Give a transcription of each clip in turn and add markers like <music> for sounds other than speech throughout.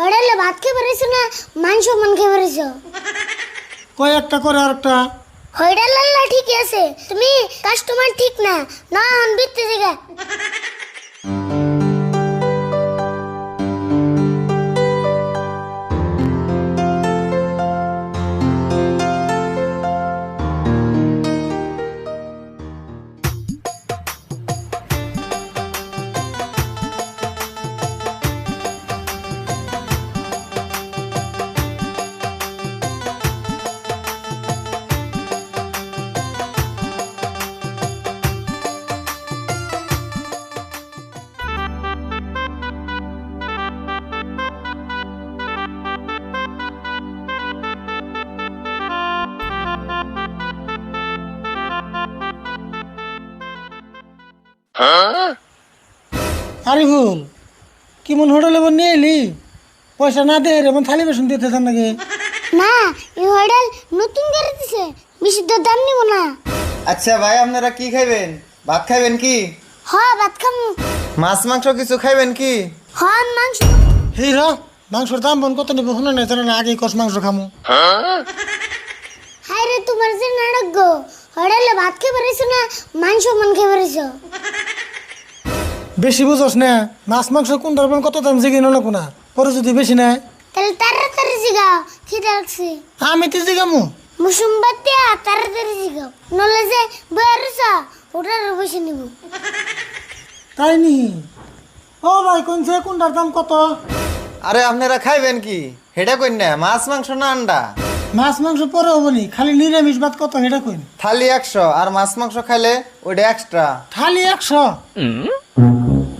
হোটেলে ভাত খেয়ে বেরিয়েছো না মাংস মান খেয়ে বেরিয়েছো? কয় একটা করে আর একটা? হোটেল আল্লাহ ঠিকই আছে। তুমি কাস্টমার ঠিক না না আন বিত্তে জায়গা আরে ভুল কি মন হোটেলে বন নিয়ে এলি? পয়সা না দে রে মন থালি বেসন দিতে চান নাকি? না এই হোটেল নতুন করে দিছে বেশি তো দাম নিব না। আচ্ছা ভাই আপনারা কি খাইবেন? ভাত খাইবেন কি? হ ভাত খামু। মাছ মাংস কিছু খাইবেন কি? হ মাংস। হেই র মাংসর দাম বন কত নিব শুনে নাই জানা না আগে কষ মাংস খামু। হায় রে তোমার যে নাটক গো। হোটেলে ভাত খেয়ে বেরিয়েছো না মাংস মান খেয়ে বেরিয়েছো বেশি বুঝোস না। মাছ মাংস কোন ধরবেন কত দাম জিগে নলো কোনা পরে যদি বেশি নাই তাহলে তাড়াতাড়ি জিগাও খিদে লাগছে। আমি তো জিগামু। মুসুম বাতিয়া তাড়াতাড়ি জিগাও নলে যে বয়ারছ ওটার বসে নিব। তাই নি? ও ভাই কোনছে কোনটার দাম কত? আরে আপনারা খাইবেন কি? হেটা কইন না মাছ মাংস না আন্ডা? মাছ মাংস পরে হবনি খালি নিরামিষ ভাত কত সেটা কইন। থালি একশো আর মাছ মাংস খাইলে ওইটা এক্সট্রা থালি একশো?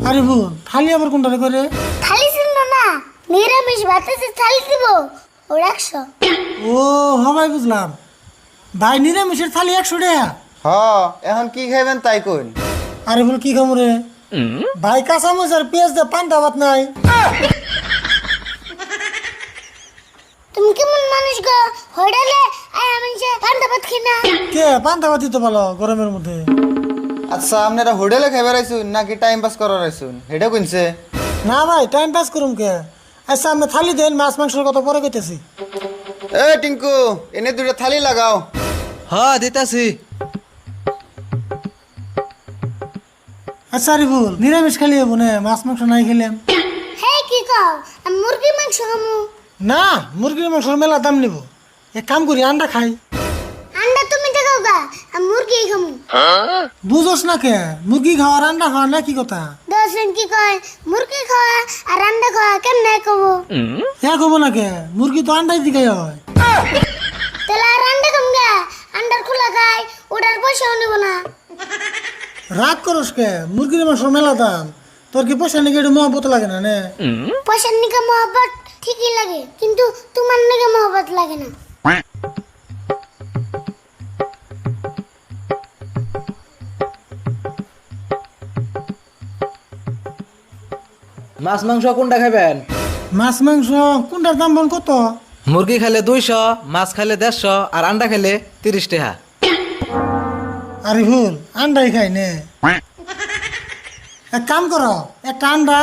আরে ভুল থালি আবার কোনটা করে? থালি ছিল না নিরামিষ ভাত আছে থালি দিব। ওর একশো ও হবাই বুঝলাম। ভাই নিরামিষের থালি একশো টাকা। হ এখন কি খাইবেন তাই কইন। আরে বল কি খামু রে? ভাই কাঁচা মরিচ আর পেঁয়াজ দে পান্তা ভাত নাই। তুমি কেমন মানুষ গো? হোটেলে আয় আমি যে পান্তা ভাত খাই না। কে পান্তা ভাত দিতে ভালো গরমের মধ্যে। আচ্ছা আপনারা হোটেলে খাইবার আইসুন নাকি টাইম পাস করার আইসুন? হেটা কইনছে। না ভাই টাইম পাস করুম কে? আচ্ছা আমি থালি দেন মাছ মাংসের কত পরে কইতেছি। এ টিঙ্কু এনে দুটো থালি লাগাও। হ্যাঁ দিতাছি। আচ্ছা আরে ভুল নিরামিষ খালি হব না মাছ মাংস নাই খেলাম। হে কি কও? আমি মুরগি মাংস খামু। না মুরগির মাংসের মেলা দাম নিব। এক কাম করি আন্ডা খাই। মুরগি খামু। বুঝোস না কে? মুরগি খাওয়ার আন্ডা খাওয়া না কি কথা? দর্শন কি কয় মুরগি খাওয়া আর আন্ডা খাওয়া কেমনে কব? হ্যাঁ কব না কে? মুরগি তো আন্ডাই দিকে হয়। তাহলে আর আন্ডা খাম গা? আন্ডার খোলা খাই ওটার পয়সাও নেব না। রাগ করস কে? মুরগির মাংস মেলা দাম। তোর কি পয়সা নাকি একটু মহব্বত লাগে না নে? পয়সার নিকে মহব্বত ঠিকই লাগে কিন্তু তোমার নিকে মহব্বত লাগে না। মাছ মাংস কোনটা খাইবেন? মাছ মাংস কোনটার দাম বল কত? মুরগি খাইলে দুইশো মাছ খাইলে দেড়শো আর আন্ডা খাইলে তিরিশ টাকা। আরে ভুল আন্ডাই খাই নে। <laughs> এক কাম করো একটা আন্ডা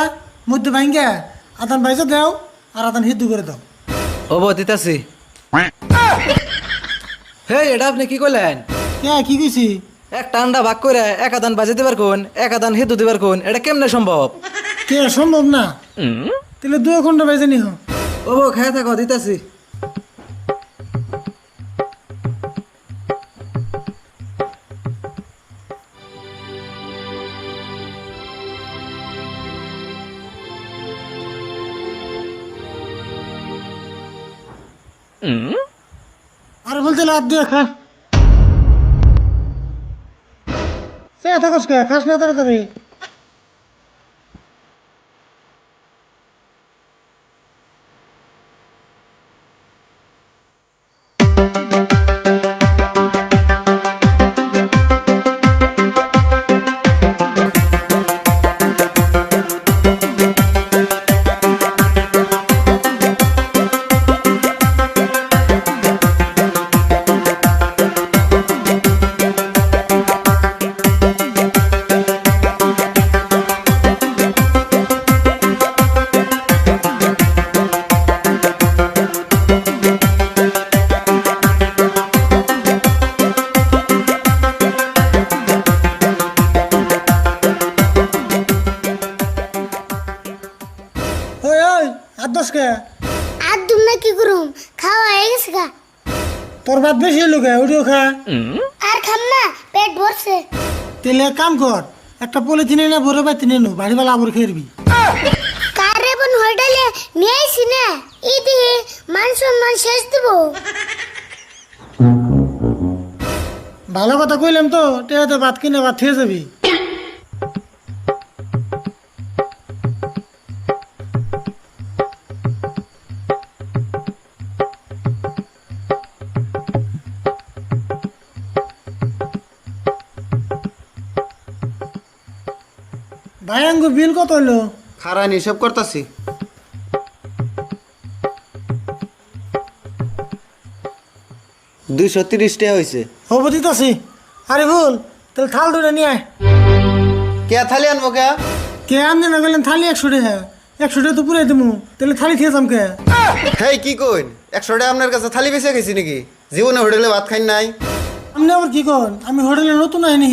মধ্যে ভাঙ্গে আদান বাইজে দাও আর আদান হিদ্দু করে দাও। ওব দিতাছি। হে এটা আপনি কি করলেন কে কি কইছি? একটা আন্ডা ভাগ করে এক আদান বাজে দিবার কোন এক আদান হিদু দিবার কোন এটা কেমনে সম্ভব? কে সম্ভব না? তাহলে দু ঘণ্টা বেজে নিহ। ওব খাই থাকো দিতাছি। আর বলতে লাভ দিয়ে খা। সে থাকস কে? খাস না তাড়াতাড়ি। না কি করুম? খাওয়া হয়ে গেছে গা। তোর ভাত বেশি হলো কে? ওটিও খা। আর খাম না পেট ভরছে। তেলে কাম কর একটা পলিথিনে না ভরে পাইতে নেনু বাড়িবেলা আবার খেরবি কারে বোন হোটেলে নিয়ে আইছি না? এই দিয়ে মান সম্মান শেষ দেবো। ভালো কথা কইলাম তো টেহাতে ভাত কিনে ভাত খেয়ে যাবি। ভাই আঙ্গুর বিল কত হলো খারান হিসাব করতেছি। দুইশো তিরিশ টাকা হয়েছে হব দিতাছি আরে ভুল তাহলে থাল দুটো নিয়ে আয়। কে থালি আনব কে? কে আনতে না গেলেন থালি একশো টাকা। একশো টাকা তো পুরাই দেবো তাহলে থালি খেয়েছাম কে? হেই কি কইন? একশো টাকা আপনার কাছে থালি বেঁচে গেছি নাকি? জীবনে হোটেলে ভাত খাই নাই। আপনি আবার কি কন? আমি হোটেলে নতুন আইনি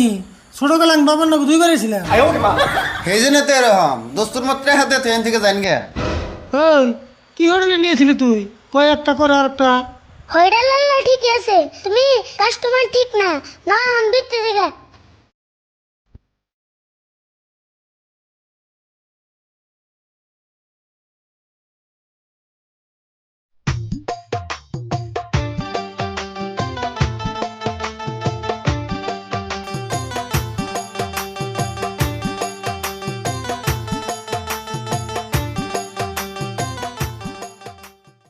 ছোটবেলা আমি বাবার নাকি দুইবার ছিলাম সেই জন্য তো এরকম। দোস্তুর মাত্রে হাতে ট্রেন থেকে যাইন গে। হ্যাঁ কি হোটেলে নিয়েছিলি তুই? কয় একটা করে আর একটা? হোটেল ঠিক আছে। তুমি কাস্টমার ঠিক না না আমি দিকে